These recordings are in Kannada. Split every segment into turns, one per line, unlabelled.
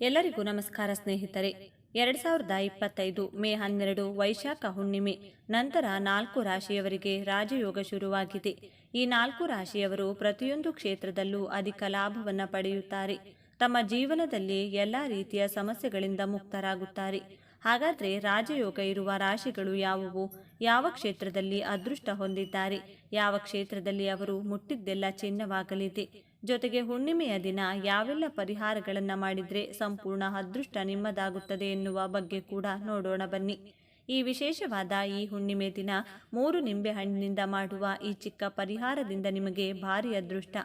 ಎಲ್ಲರಿಗೂ ನಮಸ್ಕಾರ ಸ್ನೇಹಿತರೆ. ಎರಡ್ ಸಾವಿರದ ಇಪ್ಪತ್ತೈದು ಮೇ ಹನ್ನೆರಡು ವೈಶಾಖ ಹುಣ್ಣಿಮೆ, ನಂತರ ನಾಲ್ಕು ರಾಶಿಯವರಿಗೆ ರಾಜಯೋಗ ಶುರುವಾಗಿದೆ. ಈ ನಾಲ್ಕು ರಾಶಿಯವರು ಪ್ರತಿಯೊಂದು ಕ್ಷೇತ್ರದಲ್ಲೂ ಅಧಿಕ ಲಾಭವನ್ನು ಪಡೆಯುತ್ತಾರೆ. ತಮ್ಮ ಜೀವನದಲ್ಲಿ ಎಲ್ಲ ರೀತಿಯ ಸಮಸ್ಯೆಗಳಿಂದ ಮುಕ್ತರಾಗುತ್ತಾರೆ. ಹಾಗಾದ್ರೆ ರಾಜಯೋಗ ಇರುವ ರಾಶಿಗಳು ಯಾವುವು? ಯಾವ ಕ್ಷೇತ್ರದಲ್ಲಿ ಅದೃಷ್ಟ ಹೊಂದಿದ್ದಾರೆ? ಯಾವ ಕ್ಷೇತ್ರದಲ್ಲಿ ಅವರು ಮುಟ್ಟಿದ್ದೆಲ್ಲ ಚಿನ್ನವಾಗಲಿದೆ? ಜೊತೆಗೆ ಹುಣ್ಣಿಮೆಯ ದಿನ ಯಾವೆಲ್ಲ ಪರಿಹಾರಗಳನ್ನು ಮಾಡಿದರೆ ಸಂಪೂರ್ಣ ಅದೃಷ್ಟ ನಿಮ್ಮದಾಗುತ್ತದೆ ಎನ್ನುವ ಬಗ್ಗೆ ಕೂಡ ನೋಡೋಣ ಬನ್ನಿ. ಈ ವಿಶೇಷವಾದ ಈ ಹುಣ್ಣಿಮೆ ದಿನ ಮೂರು ನಿಂಬೆಹಣ್ಣಿನಿಂದ ಮಾಡುವ ಈ ಚಿಕ್ಕ ಪರಿಹಾರದಿಂದ ನಿಮಗೆ ಭಾರಿ ಅದೃಷ್ಟ.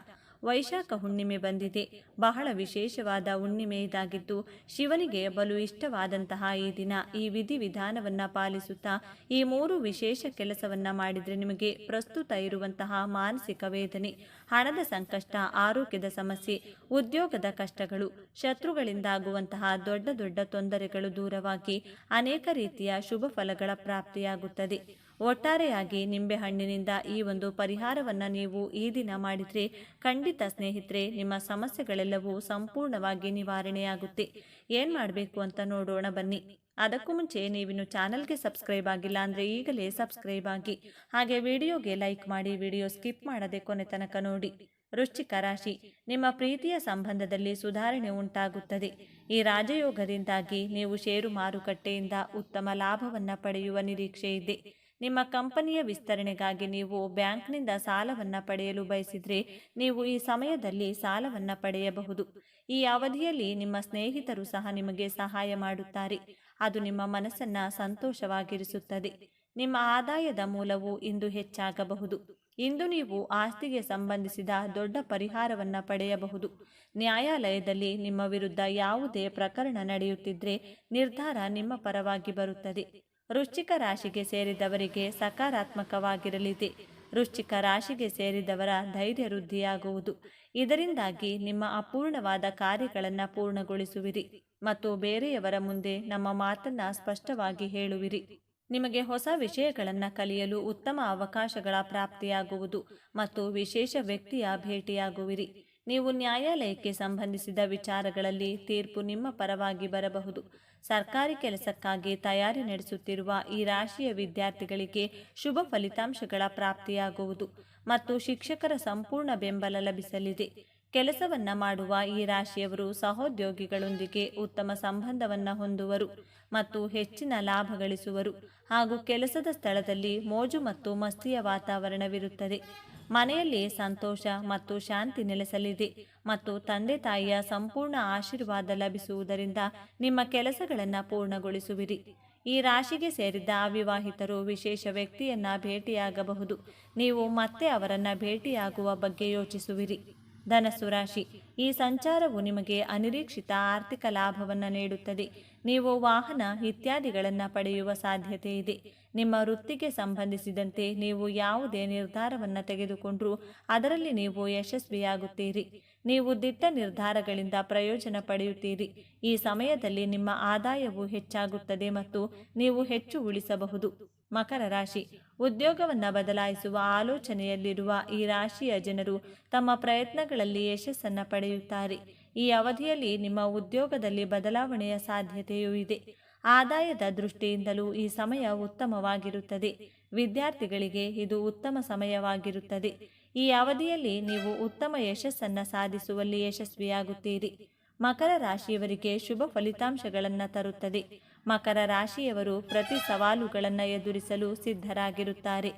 ವೈಶಾಖ ಹುಣ್ಣಿಮೆ ಬಂದಿದೆ. ಬಹಳ ವಿಶೇಷವಾದ ಹುಣ್ಣಿಮೆ ಇದಾಗಿದ್ದು ಶಿವನಿಗೆ ಬಲು ಇಷ್ಟವಾದಂತಹ ಈ ದಿನ. ಈ ವಿಧಿವಿಧಾನವನ್ನು ಪಾಲಿಸುತ್ತಾ ಈ ಮೂರು ವಿಶೇಷ ಕೆಲಸವನ್ನು ಮಾಡಿದರೆ ನಿಮಗೆ ಪ್ರಸ್ತುತ ಇರುವಂತಹ ಮಾನಸಿಕ ವೇದನೆ ಹಣದ ಸಂಕಷ್ಟ, ಆರೋಗ್ಯದ ಸಮಸ್ಯೆ, ಉದ್ಯೋಗದ ಕಷ್ಟಗಳು, ಶತ್ರುಗಳಿಂದಾಗುವಂತಹ ದೊಡ್ಡ ದೊಡ್ಡ ತೊಂದರೆಗಳು ದೂರವಾಗಿ ಅನೇಕ ರೀತಿಯ ಶುಭ ಫಲಗಳ ಪ್ರಾಪ್ತಿಯಾಗುತ್ತದೆ. ಒಟ್ಟಾರೆಯಾಗಿ ನಿಂಬೆಹಣ್ಣಿನಿಂದ ಈ ಒಂದು ಪರಿಹಾರವನ್ನು ನೀವು ಈ ದಿನ ಮಾಡಿದರೆ ಖಂಡಿತ ಸ್ನೇಹಿತರೆ, ನಿಮ್ಮ ಸಮಸ್ಯೆಗಳೆಲ್ಲವೂ ಸಂಪೂರ್ಣವಾಗಿ ನಿವಾರಣೆಯಾಗುತ್ತೆ. ಏನು ಮಾಡಬೇಕು ಅಂತ ನೋಡೋಣ ಬನ್ನಿ. ಅದಕ್ಕೂ ಮುಂಚೆ ನೀವಿನ್ನು ಚಾನಲ್ಗೆ ಸಬ್ಸ್ಕ್ರೈಬ್ ಆಗಿಲ್ಲ ಅಂದರೆ ಈಗಲೇ ಸಬ್ಸ್ಕ್ರೈಬ್ ಆಗಿ. ಹಾಗೆ ವಿಡಿಯೋಗೆ ಲೈಕ್ ಮಾಡಿ ವಿಡಿಯೋ ಸ್ಕಿಪ್ ಮಾಡದೆ ಕೊನೆ ತನಕ ನೋಡಿ. ವೃಶ್ಚಿಕ ರಾಶಿ, ನಿಮ್ಮ ಪ್ರೀತಿಯ ಸಂಬಂಧದಲ್ಲಿ ಸುಧಾರಣೆ ಉಂಟಾಗುತ್ತದೆ. ಈ ರಾಜಯೋಗದಿಂದಾಗಿ ನೀವು ಷೇರು ಮಾರುಕಟ್ಟೆಯಿಂದ ಉತ್ತಮ ಲಾಭವನ್ನು ಪಡೆಯುವ ನಿರೀಕ್ಷೆ ಇದೆ. ನಿಮ್ಮ ಕಂಪನಿಯ ವಿಸ್ತರಣೆಗಾಗಿ ನೀವು ಬ್ಯಾಂಕ್ನಿಂದ ಸಾಲವನ್ನು ಪಡೆಯಲು ಬಯಸಿದರೆ ನೀವು ಈ ಸಮಯದಲ್ಲಿ ಸಾಲವನ್ನು ಪಡೆಯಬಹುದು. ಈ ಅವಧಿಯಲ್ಲಿ ನಿಮ್ಮ ಸ್ನೇಹಿತರು ಸಹ ನಿಮಗೆ ಸಹಾಯ ಮಾಡುತ್ತಾರೆ. ಅದು ನಿಮ್ಮ ಮನಸ್ಸನ್ನ ಸಂತೋಷವಾಗಿರಿಸುತ್ತದೆ. ನಿಮ್ಮ ಆದಾಯದ ಮೂಲವು ಇಂದು ಹೆಚ್ಚಾಗಬಹುದು. ಇಂದು ನೀವು ಆಸ್ತಿಗೆ ಸಂಬಂಧಿಸಿದ ದೊಡ್ಡ ಪರಿಹಾರವನ್ನು ಪಡೆಯಬಹುದು. ನ್ಯಾಯಾಲಯದಲ್ಲಿ ನಿಮ್ಮ ವಿರುದ್ಧ ಯಾವುದೇ ಪ್ರಕರಣ ನಡೆಯುತ್ತಿದ್ರೆ ನಿರ್ಧಾರ ನಿಮ್ಮ ಪರವಾಗಿ ಬರುತ್ತದೆ. ವೃಶ್ಚಿಕ ರಾಶಿಗೆ ಸೇರಿದವರಿಗೆ ಸಕಾರಾತ್ಮಕವಾಗಿರಲಿದೆ. ವೃಶ್ಚಿಕ ರಾಶಿಗೆ ಸೇರಿದವರ ಧೈರ್ಯ ವೃದ್ಧಿಯಾಗುವುದು. ಇದರಿಂದಾಗಿ ನಿಮ್ಮ ಅಪೂರ್ಣವಾದ ಕಾರ್ಯಗಳನ್ನು ಪೂರ್ಣಗೊಳಿಸುವಿರಿ ಮತ್ತು ಬೇರೆಯವರ ಮುಂದೆ ನಮ್ಮ ಮಾತನ್ನ ಸ್ಪಷ್ಟವಾಗಿ ಹೇಳುವಿರಿ. ನಿಮಗೆ ಹೊಸ ವಿಷಯಗಳನ್ನು ಕಲಿಯಲು ಉತ್ತಮ ಅವಕಾಶಗಳ ಪ್ರಾಪ್ತಿಯಾಗುವುದು ಮತ್ತು ವಿಶೇಷ ವ್ಯಕ್ತಿಯ ಭೇಟಿಯಾಗುವಿರಿ. ನೀವು ನ್ಯಾಯಾಲಯಕ್ಕೆ ಸಂಬಂಧಿಸಿದ ವಿಚಾರಗಳಲ್ಲಿ ತೀರ್ಪು ನಿಮ್ಮ ಪರವಾಗಿ ಬರಬಹುದು. ಸರ್ಕಾರಿ ಕೆಲಸಕ್ಕಾಗಿ ತಯಾರಿ ನಡೆಸುತ್ತಿರುವ ಈ ರಾಶಿಯ ವಿದ್ಯಾರ್ಥಿಗಳಿಗೆ ಶುಭ ಫಲಿತಾಂಶಗಳ ಪ್ರಾಪ್ತಿಯಾಗುವುದು ಮತ್ತು ಶಿಕ್ಷಕರ ಸಂಪೂರ್ಣ ಬೆಂಬಲ ಲಭಿಸಲಿದೆ. ಕೆಲಸವನ್ನ ಮಾಡುವ ಈ ರಾಶಿಯವರು ಸಹೋದ್ಯೋಗಿಗಳೊಂದಿಗೆ ಉತ್ತಮ ಸಂಬಂಧವನ್ನ ಹೊಂದುವರು ಮತ್ತು ಹೆಚ್ಚಿನ ಲಾಭ ಗಳಿಸುವರು. ಹಾಗೂ ಕೆಲಸದ ಸ್ಥಳದಲ್ಲಿ ಮೋಜು ಮತ್ತು ಮಸ್ತಿಯ ವಾತಾವರಣವಿರುತ್ತದೆ. ಮನೆಯಲ್ಲಿ ಸಂತೋಷ ಮತ್ತು ಶಾಂತಿ ನೆಲೆಸಲಿದೆ ಮತ್ತು ತಂದೆ ತಾಯಿಯ ಸಂಪೂರ್ಣ ಆಶೀರ್ವಾದ ಲಭಿಸುವುದರಿಂದ ನಿಮ್ಮ ಕೆಲಸಗಳನ್ನು ಪೂರ್ಣಗೊಳಿಸುವಿರಿ. ಈ ರಾಶಿಗೆ ಸೇರಿದ ಅವಿವಾಹಿತರು ವಿಶೇಷ ವ್ಯಕ್ತಿಯನ್ನ ಭೇಟಿಯಾಗಬಹುದು. ನೀವು ಮತ್ತೆ ಅವರನ್ನ ಭೇಟಿಯಾಗುವ ಬಗ್ಗೆ ಯೋಚಿಸುವಿರಿ. ಧನಸ್ಸು ರಾಶಿ. ಈ ಸಂಚಾರವು ನಿಮಗೆ ಅನಿರೀಕ್ಷಿತ ಆರ್ಥಿಕ ಲಾಭವನ್ನು ನೀಡುತ್ತದೆ. ನೀವು ವಾಹನ ಇತ್ಯಾದಿಗಳನ್ನು ಪಡೆಯುವ ಸಾಧ್ಯತೆ ಇದೆ. ನಿಮ್ಮ ವೃತ್ತಿಗೆ ಸಂಬಂಧಿಸಿದಂತೆ ನೀವು ಯಾವುದೇ ನಿರ್ಧಾರವನ್ನು ತೆಗೆದುಕೊಂಡರೂ ಅದರಲ್ಲಿ ನೀವು ಯಶಸ್ವಿಯಾಗುತ್ತೀರಿ. ನೀವು ದಿಟ್ಟ ನಿರ್ಧಾರಗಳಿಂದ ಪ್ರಯೋಜನ ಪಡೆಯುತ್ತೀರಿ. ಈ ಸಮಯದಲ್ಲಿ ನಿಮ್ಮ ಆದಾಯವು ಹೆಚ್ಚಾಗುತ್ತದೆ ಮತ್ತು ನೀವು ಹೆಚ್ಚು ಉಳಿಸಬಹುದು. ಮಕರ ರಾಶಿ. ಉದ್ಯೋಗವನ್ನು ಬದಲಾಯಿಸುವ ಆಲೋಚನೆಯಲ್ಲಿರುವ ಈ ರಾಶಿಯ ಜನರು ತಮ್ಮ ಪ್ರಯತ್ನಗಳಲ್ಲಿ ಯಶಸ್ಸನ್ನು ಪಡೆಯುತ್ತಾರೆ. ಈ ಅವಧಿಯಲ್ಲಿ ನಿಮ್ಮ ಉದ್ಯೋಗದಲ್ಲಿ ಬದಲಾವಣೆಯ ಸಾಧ್ಯತೆಯೂ ಇದೆ. ಆದಾಯದ ದೃಷ್ಟಿಯಿಂದಲೂ ಈ ಸಮಯ ಉತ್ತಮವಾಗಿರುತ್ತದೆ. ವಿದ್ಯಾರ್ಥಿಗಳಿಗೆ ಇದು ಉತ್ತಮ ಸಮಯವಾಗಿರುತ್ತದೆ. ಈ ಅವಧಿಯಲ್ಲಿ ನೀವು ಉತ್ತಮ ಯಶಸ್ಸನ್ನು ಸಾಧಿಸುವಲ್ಲಿ ಯಶಸ್ವಿಯಾಗುತ್ತೀರಿ. ಮಕರ ರಾಶಿಯವರಿಗೆ ಶುಭ ಫಲಿತಾಂಶಗಳನ್ನು ತರುತ್ತದೆ. ಮಕರ ರಾಶಿಯವರು ಪ್ರತಿ ಸವಾಲುಗಳನ್ನು ಎದುರಿಸಲು ಸಿದ್ಧರಾಗಿರುತ್ತಾರೆ.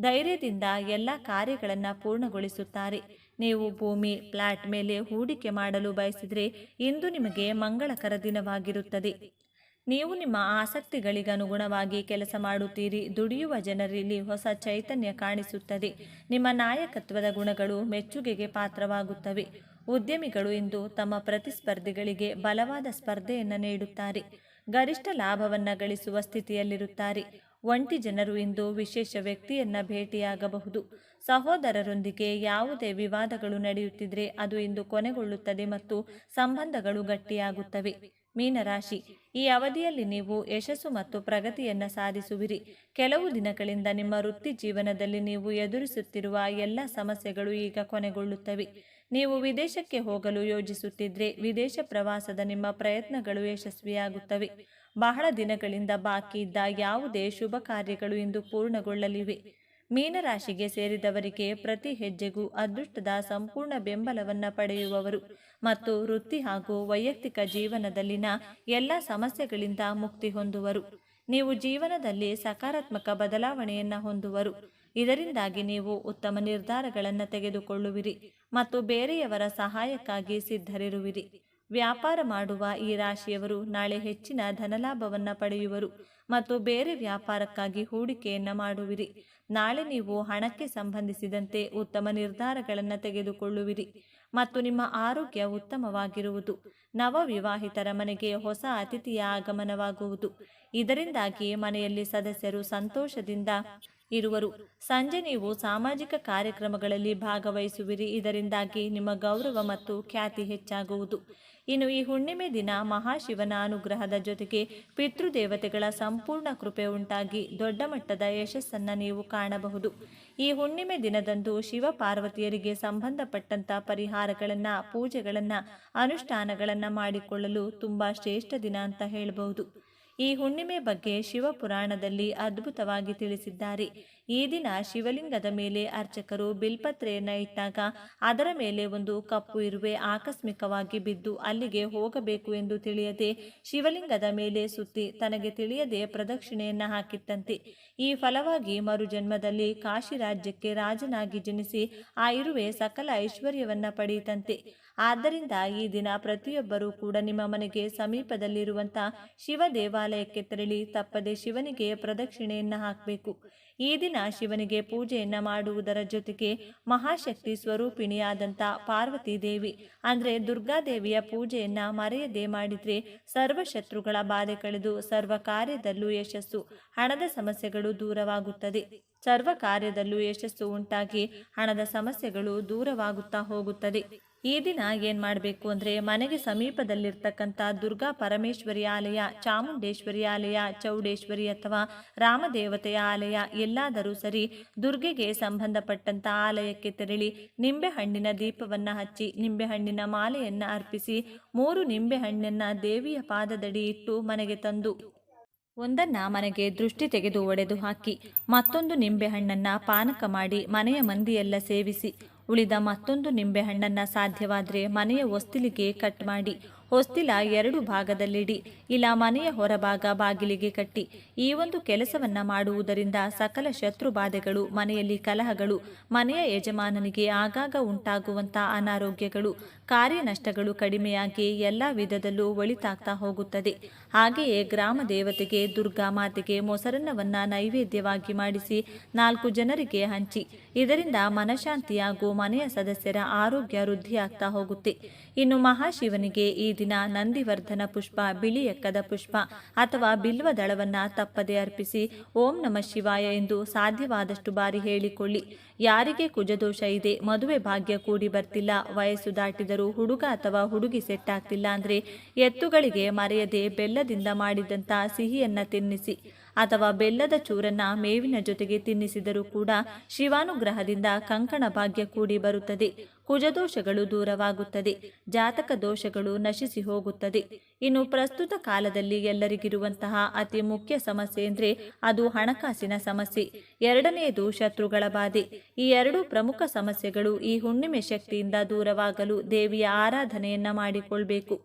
ಧೈರ್ಯದಿಂದ ಎಲ್ಲ ಕಾರ್ಯಗಳನ್ನು ಪೂರ್ಣಗೊಳಿಸುತ್ತಾರೆ. ನೀವು ಭೂಮಿ, ಫ್ಲಾಟ್ ಮೇಲೆ ಹೂಡಿಕೆ ಮಾಡಲು ಬಯಸಿದರೆ ಇಂದು ನಿಮಗೆ ಮಂಗಳಕರ ದಿನವಾಗಿರುತ್ತದೆ. ನೀವು ನಿಮ್ಮ ಆಸಕ್ತಿಗಳಿಗನುಗುಣವಾಗಿ ಕೆಲಸ ಮಾಡುತ್ತೀರಿ. ದುಡಿಯುವ ಜನರಲ್ಲಿ ಹೊಸ ಚೈತನ್ಯ ಕಾಣಿಸುತ್ತದೆ. ನಿಮ್ಮ ನಾಯಕತ್ವದ ಗುಣಗಳು ಮೆಚ್ಚುಗೆಗೆ ಪಾತ್ರವಾಗುತ್ತವೆ. ಉದ್ಯಮಿಗಳು ಇಂದು ತಮ್ಮ ಪ್ರತಿಸ್ಪರ್ಧಿಗಳಿಗೆ ಬಲವಾದ ಸ್ಪರ್ಧೆಯನ್ನು ನೀಡುತ್ತಾರೆ. ಗರಿಷ್ಠ ಲಾಭವನ್ನು ಗಳಿಸುವ ಸ್ಥಿತಿಯಲ್ಲಿರುತ್ತಾರೆ. ಒಂಟಿ ಜನರು ಇಂದು ವಿಶೇಷ ವ್ಯಕ್ತಿಯನ್ನ ಭೇಟಿಯಾಗಬಹುದು. ಸಹೋದರರೊಂದಿಗೆ ಯಾವುದೇ ವಿವಾದಗಳು ನಡೆಯುತ್ತಿದ್ರೆ ಅದು ಇಂದು ಕೊನೆಗೊಳ್ಳುತ್ತದೆ ಮತ್ತು ಸಂಬಂಧಗಳು ಗಟ್ಟಿಯಾಗುತ್ತವೆ. ಮೀನರಾಶಿ, ಈ ಅವಧಿಯಲ್ಲಿ ನೀವು ಯಶಸ್ಸು ಮತ್ತು ಪ್ರಗತಿಯನ್ನ ಸಾಧಿಸುವಿರಿ. ಕೆಲವು ದಿನಗಳಿಂದ ನಿಮ್ಮ ವೃತ್ತಿ ಜೀವನದಲ್ಲಿ ನೀವು ಎದುರಿಸುತ್ತಿರುವ ಎಲ್ಲ ಸಮಸ್ಯೆಗಳು ಈಗ ಕೊನೆಗೊಳ್ಳುತ್ತವೆ. ನೀವು ವಿದೇಶಕ್ಕೆ ಹೋಗಲು ಯೋಜಿಸುತ್ತಿದ್ರೆ ವಿದೇಶ ಪ್ರವಾಸದ ನಿಮ್ಮ ಪ್ರಯತ್ನಗಳು ಯಶಸ್ವಿಯಾಗುತ್ತವೆ. ಬಹಳ ದಿನಗಳಿಂದ ಬಾಕಿ ಇದ್ದ ಯಾವುದೇ ಶುಭ ಕಾರ್ಯಗಳು ಇಂದು ಪೂರ್ಣಗೊಳ್ಳಲಿವೆ. ಮೀನರಾಶಿಗೆ ಸೇರಿದವರಿಗೆ ಪ್ರತಿ ಹೆಜ್ಜೆಗೂ ಅದೃಷ್ಟದ ಸಂಪೂರ್ಣ ಬೆಂಬಲವನ್ನು ಪಡೆಯುವವರು ಮತ್ತು ವೃತ್ತಿ ಹಾಗೂ ವೈಯಕ್ತಿಕ ಜೀವನದಲ್ಲಿನ ಎಲ್ಲ ಸಮಸ್ಯೆಗಳಿಂದ ಮುಕ್ತಿ ಹೊಂದುವರು. ನೀವು ಜೀವನದಲ್ಲಿ ಸಕಾರಾತ್ಮಕ ಬದಲಾವಣೆಯನ್ನು ಹೊಂದುವರು. ಇದರಿಂದಾಗಿ ನೀವು ಉತ್ತಮ ನಿರ್ಧಾರಗಳನ್ನು ತೆಗೆದುಕೊಳ್ಳುವಿರಿ ಮತ್ತು ಬೇರೆಯವರ ಸಹಾಯಕ್ಕಾಗಿ ಸಿದ್ಧರಿರುವಿರಿ. ವ್ಯಾಪಾರ ಮಾಡುವ ಈ ರಾಶಿಯವರು ನಾಳೆ ಹೆಚ್ಚಿನ ಧನಲಾಭವನ್ನು ಪಡೆಯುವರು ಮತ್ತು ಬೇರೆ ವ್ಯಾಪಾರಕ್ಕಾಗಿ ಹೂಡಿಕೆಯನ್ನು ಮಾಡುವಿರಿ. ನಾಳೆ ನೀವು ಹಣಕ್ಕೆ ಸಂಬಂಧಿಸಿದಂತೆ ಉತ್ತಮ ನಿರ್ಧಾರಗಳನ್ನು ತೆಗೆದುಕೊಳ್ಳುವಿರಿ ಮತ್ತು ನಿಮ್ಮ ಆರೋಗ್ಯ ಉತ್ತಮವಾಗಿರುವುದು. ನವವಿವಾಹಿತರ ಮನೆಗೆ ಹೊಸ ಅತಿಥಿಯ ಆಗಮನವಾಗುವುದು. ಇದರಿಂದಾಗಿ ಮನೆಯಲ್ಲಿ ಸದಸ್ಯರು ಸಂತೋಷದಿಂದ ಇರುವರು. ಸಂಜೆ ನೀವು ಸಾಮಾಜಿಕ ಕಾರ್ಯಕ್ರಮಗಳಲ್ಲಿ ಭಾಗವಹಿಸುವಿರಿ. ಇದರಿಂದಾಗಿ ನಿಮ್ಮ ಗೌರವ ಮತ್ತು ಖ್ಯಾತಿ ಹೆಚ್ಚಾಗುವುದು. ಇನ್ನು ಈ ಹುಣ್ಣಿಮೆ ದಿನ ಮಹಾಶಿವನ ಅನುಗ್ರಹದ ಜೊತೆಗೆ ಪಿತೃದೇವತೆಗಳ ಸಂಪೂರ್ಣ ಕೃಪೆ ಉಂಟಾಗಿ ದೊಡ್ಡ ಮಟ್ಟದ ಯಶಸ್ಸನ್ನು ನೀವು ಕಾಣಬಹುದು. ಈ ಹುಣ್ಣಿಮೆ ದಿನದಂದು ಶಿವ ಪಾರ್ವತಿಯರಿಗೆ ಸಂಬಂಧಪಟ್ಟಂಥ ಪರಿಹಾರಗಳನ್ನು, ಪೂಜೆಗಳನ್ನು, ಅನುಷ್ಠಾನಗಳನ್ನು ಮಾಡಿಕೊಳ್ಳಲು ತುಂಬ ಶ್ರೇಷ್ಠ ದಿನ ಅಂತ ಹೇಳಬಹುದು. ಈ ಹುಣ್ಣಿಮೆ ಬಗ್ಗೆ ಶಿವಪುರಾಣದಲ್ಲಿ ಅದ್ಭುತವಾಗಿ ತಿಳಿಸಿದ್ದಾರೆ. ಈ ದಿನ ಶಿವಲಿಂಗದ ಮೇಲೆ ಅರ್ಚಕರು ಬಿಲ್ಪತ್ರೆಯನ್ನ ಇಟ್ಟಾಗ ಅದರ ಮೇಲೆ ಒಂದು ಕಪ್ಪು ಇರುವೆ ಆಕಸ್ಮಿಕವಾಗಿ ಬಿದ್ದು ಅಲ್ಲಿಗೆ ಹೋಗಬೇಕು ಎಂದು ತಿಳಿಯದೆ ಶಿವಲಿಂಗದ ಮೇಲೆ ಸುತ್ತಿ ತನಗೆ ತಿಳಿಯದೆ ಪ್ರದಕ್ಷಿಣೆಯನ್ನ ಹಾಕಿತ್ತಂತೆ. ಈ ಫಲವಾಗಿ ಮರುಜನ್ಮದಲ್ಲಿ ಕಾಶಿ ರಾಜ್ಯಕ್ಕೆ ರಾಜನಾಗಿ ಜನಿಸಿ ಆ ಇರುವೆ ಸಕಲ ಐಶ್ವರ್ಯವನ್ನ ಪಡೆಯಿತಂತೆ. ಆದ್ದರಿಂದ ಈ ದಿನ ಪ್ರತಿಯೊಬ್ಬರೂ ಕೂಡ ನಿಮ್ಮ ಮನೆಗೆ ಸಮೀಪದಲ್ಲಿರುವಂತಹ ಶಿವ ದೇವಾಲಯಕ್ಕೆ ತೆರಳಿ ತಪ್ಪದೆ ಶಿವನಿಗೆ ಪ್ರದಕ್ಷಿಣೆಯನ್ನ ಹಾಕಬೇಕು. ಈ ದಿನ ಶಿವನಿಗೆ ಪೂಜೆಯನ್ನು ಮಾಡುವುದರ ಜೊತೆಗೆ ಮಹಾಶಕ್ತಿ ಸ್ವರೂಪಿಣಿಯಾದಂಥ ಪಾರ್ವತಿ ದೇವಿ. ಅಂದರೆ ದುರ್ಗಾದೇವಿಯ ಪೂಜೆಯನ್ನು ಮರೆಯದೆ ಮಾಡಿದರೆ ಸರ್ವ ಶತ್ರುಗಳ ಬಾಧೆ ಕಳೆದು ಸರ್ವ ಕಾರ್ಯದಲ್ಲೂ ಯಶಸ್ಸು, ಹಣದ ಸಮಸ್ಯೆಗಳು ದೂರವಾಗುತ್ತದೆ. ಸರ್ವ ಕಾರ್ಯದಲ್ಲೂ ಯಶಸ್ಸು ಉಂಟಾಗಿ ಹಣದ ಸಮಸ್ಯೆಗಳು ದೂರವಾಗುತ್ತಾ ಹೋಗುತ್ತದೆ. ಈ ದಿನ ಏನ್ ಮಾಡಬೇಕು ಅಂದ್ರೆ ಮನೆಗೆ ಸಮೀಪದಲ್ಲಿರ್ತಕ್ಕಂಥ ದುರ್ಗಾ ಪರಮೇಶ್ವರಿ ಆಲಯ, ಚಾಮುಂಡೇಶ್ವರಿ ಆಲಯ, ಚೌಡೇಶ್ವರಿ ಅಥವಾ ರಾಮದೇವತೆಯ ಆಲಯ ಎಲ್ಲಾದರೂ ಸರಿ ದುರ್ಗೆಗೆ ಸಂಬಂಧಪಟ್ಟಂತ ಆಲಯಕ್ಕೆ ತೆರಳಿ ನಿಂಬೆಹಣ್ಣಿನ ದೀಪವನ್ನ ಹಚ್ಚಿ, ನಿಂಬೆಹಣ್ಣಿನ ಮಾಲೆಯನ್ನ ಅರ್ಪಿಸಿ, ಮೂರು ನಿಂಬೆಹಣ್ಣನ್ನು ದೇವಿಯ ಪಾದದಡಿ ಇಟ್ಟು ಮನೆಗೆ ತಂದು ಒಂದನ್ನ ಮನೆಗೆ ದೃಷ್ಟಿ ತೆಗೆದು ಒಡೆದು ಹಾಕಿ, ಮತ್ತೊಂದು ನಿಂಬೆಹಣ್ಣನ್ನು ಪಾನಕ ಮಾಡಿ ಮನೆಯ ಮಂದಿಯೆಲ್ಲ ಸೇವಿಸಿ ಉಳಿದ ಮತ್ತೊಂದು ನಿಂಬೆಹಣ್ಣನ್ನು ಸಾಧ್ಯವಾದರೆ ಮನೆಯ ಹೊಸ್ತಿಲಿಗೆ ಕಟ್ ಮಾಡಿ. ಹೊಸ್ತಿಲ ಎರಡು ಭಾಗದಲ್ಲಿಡಿ. ಇಲ್ಲ ಮನೆಯ ಹೊರಭಾಗ ಬಾಗಿಲಿಗೆ ಕಟ್ಟಿ. ಈ ಒಂದು ಕೆಲಸವನ್ನು ಮಾಡುವುದರಿಂದ ಸಕಲ ಶತ್ರು ಬಾಧೆಗಳು ಮನೆಯಲ್ಲಿ ಕಲಹಗಳು, ಮನೆಯ ಯಜಮಾನನಿಗೆ ಆಗಾಗ ಉಂಟಾಗುವಂಥ ಅನಾರೋಗ್ಯಗಳು, ಕಾರ್ಯನಷ್ಟಗಳು ಕಡಿಮೆಯಾಗಿ ಎಲ್ಲ ವಿಧದಲ್ಲೂ ಒಳಿತಾಗ್ತಾ ಹೋಗುತ್ತದೆ. ಹಾಗೆಯೇ ಗ್ರಾಮ ದೇವತೆಗೆ, ದುರ್ಗಾ ಮಾತೆಗೆ ಮೊಸರನ್ನವನ್ನ ನೈವೇದ್ಯವಾಗಿ ಮಾಡಿಸಿ ನಾಲ್ಕು ಜನರಿಗೆ ಹಂಚಿ. ಇದರಿಂದ ಮನಶಾಂತಿಯಾಗೂ ಮನೆಯ ಸದಸ್ಯರ ಆರೋಗ್ಯ ವೃದ್ಧಿಯಾಗ್ತಾ ಹೋಗುತ್ತೆ. ಇನ್ನು ಮಹಾಶಿವನಿಗೆ ಈ ದಿನ ನಂದಿವರ್ಧನ ಪುಷ್ಪ, ಬಿಳಿ ಎಕ್ಕದ ಪುಷ್ಪ ಅಥವಾ ಬಿಲ್ವ ದಳವನ್ನ ತಪ್ಪದೆ ಅರ್ಪಿಸಿ ಓಂ ನಮ ಶಿವಾಯ ಎಂದು ಸಾಧ್ಯವಾದಷ್ಟು ಬಾರಿ ಹೇಳಿಕೊಳ್ಳಿ. ಯಾರಿಗೆ ಕುಜದೋಷ ಇದೆ, ಮದುವೆ ಭಾಗ್ಯ ಕೂಡಿ ಬರ್ತಿಲ್ಲ, ವಯಸ್ಸು ದಾಟಿದರೂ ಹುಡುಗ ಅಥವಾ ಹುಡುಗಿ ಸೆಟ್ ಆಗ್ತಿಲ್ಲ ಅಂದ್ರೆ ಎತ್ತುಗಳಿಗೆ ಮರೆಯದೆ ಬೆಲ್ಲದಿಂದ ಮಾಡಿದಂಥ ಸಿಹಿಯನ್ನ ತಿನ್ನಿಸಿ. ಅಥವಾ ಬೆಲ್ಲದ ಚೂರನ್ನ ಮೇವಿನ ಜೊತೆಗೆ ತಿನ್ನಿಸಿದರೂ ಕೂಡ ಶಿವಾನುಗ್ರಹದಿಂದ ಕಂಕಣ ಭಾಗ್ಯ ಕೂಡಿ ಬರುತ್ತದೆ. ಕುಜದೋಷಗಳು ದೂರವಾಗುತ್ತದೆ, ಜಾತಕ ದೋಷಗಳು ನಶಿಸಿ ಹೋಗುತ್ತದೆ. ಇನ್ನು ಪ್ರಸ್ತುತ ಕಾಲದಲ್ಲಿ ಎಲ್ಲರಿಗಿರುವಂತಹ ಅತಿ ಮುಖ್ಯ ಸಮಸ್ಯೆ ಅಂದರೆ ಅದು ಹಣಕಾಸಿನ ಸಮಸ್ಯೆ. ಎರಡನೆಯದು ಶತ್ರುಗಳ ಬಾಧೆ. ಈ ಎರಡು ಪ್ರಮುಖ ಸಮಸ್ಯೆಗಳು ಈ ಹುಣ್ಣಿಮೆ ಶಕ್ತಿಯಿಂದ ದೂರವಾಗಲು ದೇವಿಯ ಆರಾಧನೆಯನ್ನ ಮಾಡಿಕೊಳ್ಬೇಕು.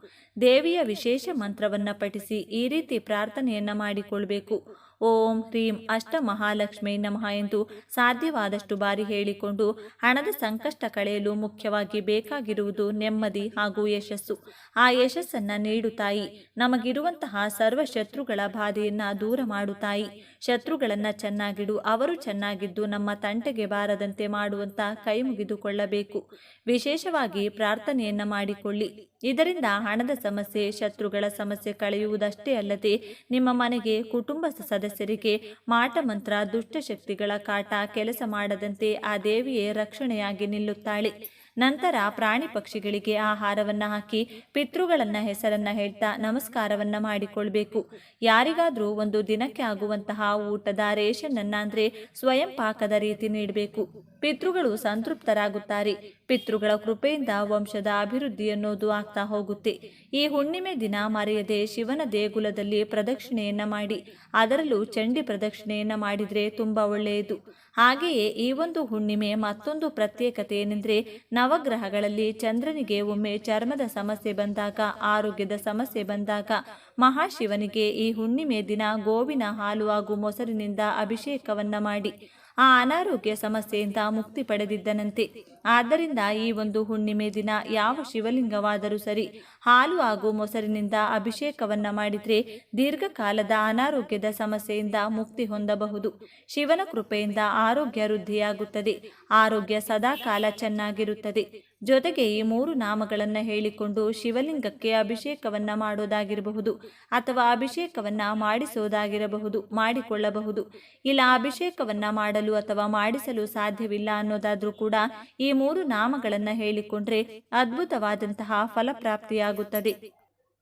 ದೇವಿಯ ವಿಶೇಷ ಮಂತ್ರವನ್ನ ಪಠಿಸಿ ಈ ರೀತಿ ಪ್ರಾರ್ಥನೆಯನ್ನ ಮಾಡಿಕೊಳ್ಬೇಕು. ಓಂ ಹ್ರೀಂ ಅಷ್ಟ ಮಹಾಲಕ್ಷ್ಮೀ ನಮಃ ಎಂದು ಸಾಧ್ಯವಾದಷ್ಟು ಬಾರಿ ಹೇಳಿಕೊಂಡು ಹಣದ ಸಂಕಷ್ಟ ಕಳೆಯಲು ಮುಖ್ಯವಾಗಿ ಬೇಕಾಗಿರುವುದು ನೆಮ್ಮದಿ ಹಾಗೂ ಯಶಸ್ಸು. ಆ ಯಶಸ್ಸನ್ನ ನೀಡುತ್ತಾಯಿ ನಮಗಿರುವಂತಹ ಸರ್ವ ಶತ್ರುಗಳ ಬಾಧೆಯನ್ನ ದೂರ ಮಾಡುತ್ತಾಯಿ ಶತ್ರುಗಳನ್ನ ಚೆನ್ನಾಗಿಡು, ಅವರು ಚೆನ್ನಾಗಿದ್ದು ನಮ್ಮ ತಂಟೆಗೆ ಬಾರದಂತೆ ಮಾಡುವಂತ ಕೈ ಮುಗಿದುಕೊಳ್ಳಬೇಕು. ವಿಶೇಷವಾಗಿ ಪ್ರಾರ್ಥನೆಯನ್ನ ಮಾಡಿಕೊಳ್ಳಿ. ಇದರಿಂದ ಹಣದ ಸಮಸ್ಯೆ, ಶತ್ರುಗಳ ಸಮಸ್ಯೆ ಕಳೆಯುವುದಷ್ಟೇ ಅಲ್ಲದೆ ನಿಮ್ಮ ಮನೆಗೆ, ಕುಟುಂಬ ಸದಸ್ಯರಿಗೆ ಮಾಟ ಮಂತ್ರ ದುಷ್ಟಶಕ್ತಿಗಳ ಕಾಟ, ಕೆಲಸ ಮಾಡದಂತೆ ಆ ದೇವಿಯೇ ರಕ್ಷಣೆಯಾಗಿ ನಿಲ್ಲುತ್ತಾಳೆ. ನಂತರ ಪ್ರಾಣಿ ಪಕ್ಷಿಗಳಿಗೆ ಆಹಾರವನ್ನ ಹಾಕಿ ಪಿತೃಗಳನ್ನ ಹೆಸರನ್ನ ಹೇಳ್ತಾ ನಮಸ್ಕಾರವನ್ನ ಮಾಡಿಕೊಳ್ಬೇಕು. ಯಾರಿಗಾದ್ರೂ ಒಂದು ದಿನಕ್ಕೆ ಆಗುವಂತಹ ಊಟದ ರೇಷನ್ ಅನ್ನ ಅಂದ್ರೆ ಸ್ವಯಂ ಪಾಕದ ರೀತಿ ನೀಡಬೇಕು. ಪಿತೃಗಳು ಸಂತೃಪ್ತರಾಗುತ್ತಾರೆ. ಪಿತೃಗಳ ಕೃಪೆಯಿಂದ ವಂಶದ ಅಭಿವೃದ್ಧಿ ಅನ್ನೋದು ಆಗ್ತಾ ಹೋಗುತ್ತೆ. ಈ ಹುಣ್ಣಿಮೆ ದಿನ ಮರೆಯದೆ ಶಿವನ ದೇಗುಲದಲ್ಲಿ ಪ್ರದಕ್ಷಿಣೆಯನ್ನ ಮಾಡಿ, ಅದರಲ್ಲೂ ಚಂಡಿ ಪ್ರದಕ್ಷಿಣೆಯನ್ನ ಮಾಡಿದ್ರೆ ತುಂಬಾ ಒಳ್ಳೆಯದು. ಹಾಗೆಯೇ ಈ ಒಂದು ಹುಣ್ಣಿಮೆ ಮತ್ತೊಂದು ಪ್ರತ್ಯೇಕತೆ ಏನೆಂದರೆ ನವಗ್ರಹಗಳಲ್ಲಿ ಚಂದ್ರನಿಗೆ ಒಮ್ಮೆ ಚರ್ಮದ ಸಮಸ್ಯೆ ಬಂದಾಗ, ಆರೋಗ್ಯದ ಸಮಸ್ಯೆ ಬಂದಾಗ ಮಹಾಶಿವನಿಗೆ ಈ ಹುಣ್ಣಿಮೆ ದಿನ ಗೋವಿನ ಹಾಲು ಹಾಗೂ ಮೊಸರಿನಿಂದ ಅಭಿಷೇಕವನ್ನ ಮಾಡಿ, ಆ ಅನಾರೋಗ್ಯ ಸಮಸ್ಯೆಯಿಂದ ಮುಕ್ತಿ ಪಡೆದಿದ್ದನಂತೆ. ಆದ್ದರಿಂದ ಈ ಒಂದು ಹುಣ್ಣಿಮೆ ದಿನ ಯಾವ ಶಿವಲಿಂಗವಾದರೂ ಸರಿ ಹಾಲು ಹಾಗೂ ಮೊಸರಿನಿಂದ ಅಭಿಷೇಕವನ್ನ ಮಾಡಿದರೆ ದೀರ್ಘಕಾಲದ ಅನಾರೋಗ್ಯದ ಸಮಸ್ಯೆಯಿಂದ ಮುಕ್ತಿ ಹೊಂದಬಹುದು. ಶಿವನ ಕೃಪೆಯಿಂದ ಆರೋಗ್ಯ ವೃದ್ಧಿಯಾಗುತ್ತದೆ. ಆರೋಗ್ಯ ಸದಾಕಾಲ ಚೆನ್ನಾಗಿರುತ್ತದೆ. ಜೊತೆಗೆ ಈ ಮೂರು ನಾಮಗಳನ್ನ ಹೇಳಿಕೊಂಡು ಶಿವಲಿಂಗಕ್ಕೆ ಅಭಿಷೇಕವನ್ನ ಮಾಡೋದಾಗಿರಬಹುದು ಅಥವಾ ಅಭಿಷೇಕವನ್ನ ಮಾಡಿಸೋದಾಗಿರಬಹುದು, ಮಾಡಿಕೊಳ್ಳಬಹುದು. ಇಲ್ಲ ಅಭಿಷೇಕವನ್ನ ಮಾಡಲು ಅಥವಾ ಮಾಡಿಸಲು ಸಾಧ್ಯವಿಲ್ಲ ಅನ್ನೋದಾದ್ರೂ ಕೂಡ ಈ ಮೂರು ನಾಮಗಳನ್ನು ಹೇಳಿಕೊಂಡ್ರೆ ಅದ್ಭುತವಾದಂತಹ ಫಲಪ್ರಾಪ್ತಿಯಾಗುತ್ತದೆ.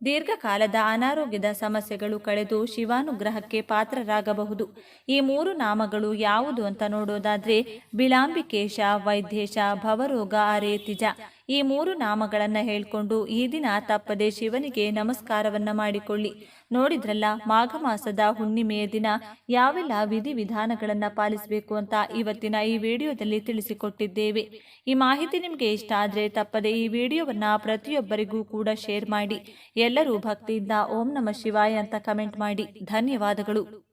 ದೀರ್ಘಕಾಲದ ಅನಾರೋಗ್ಯದ ಸಮಸ್ಯೆಗಳು ಕಳೆದು ಶಿವಾನುಗ್ರಹಕ್ಕೆ ಪಾತ್ರರಾಗಬಹುದು. ಈ ಮೂರು ನಾಮಗಳು ಯಾವುದು ಅಂತ ನೋಡೋದಾದ್ರೆ, ಬಿಳಾಂಬಿಕೇಶ, ವೈದ್ಯೇಶ, ಭವರೋಗ ಅರೇತಿಜ ಈ ಮೂರು ನಾಮಗಳನ್ನ ಹೇಳ್ಕೊಂಡು ಈ ದಿನ ತಪ್ಪದೆ ಶಿವನಿಗೆ ನಮಸ್ಕಾರವನ್ನ ಮಾಡಿಕೊಳ್ಳಿ. ನೋಡಿದ್ರಲ್ಲ, ಮಾಘ ಮಾಸದ ಹುಣ್ಣಿಮೆಯ ದಿನ ಯಾವೆಲ್ಲ ವಿಧಿವಿಧಾನಗಳನ್ನ ಪಾಲಿಸಬೇಕು ಅಂತ ಇವತ್ತಿನ ಈ ವಿಡಿಯೋದಲ್ಲಿ ತಿಳಿಸಿಕೊಟ್ಟಿದ್ದೇವೆ. ಈ ಮಾಹಿತಿ ನಿಮಗೆ ಇಷ್ಟ ಆದರೆ ತಪ್ಪದೆ ಈ ವಿಡಿಯೋವನ್ನ ಪ್ರತಿಯೊಬ್ಬರಿಗೂ ಕೂಡ ಶೇರ್ ಮಾಡಿ. ಎಲ್ಲರೂ ಭಕ್ತಿಯಿಂದ ಓಂ ನಮ ಶಿವಾಯ ಅಂತ ಕಮೆಂಟ್ ಮಾಡಿ. ಧನ್ಯವಾದಗಳು.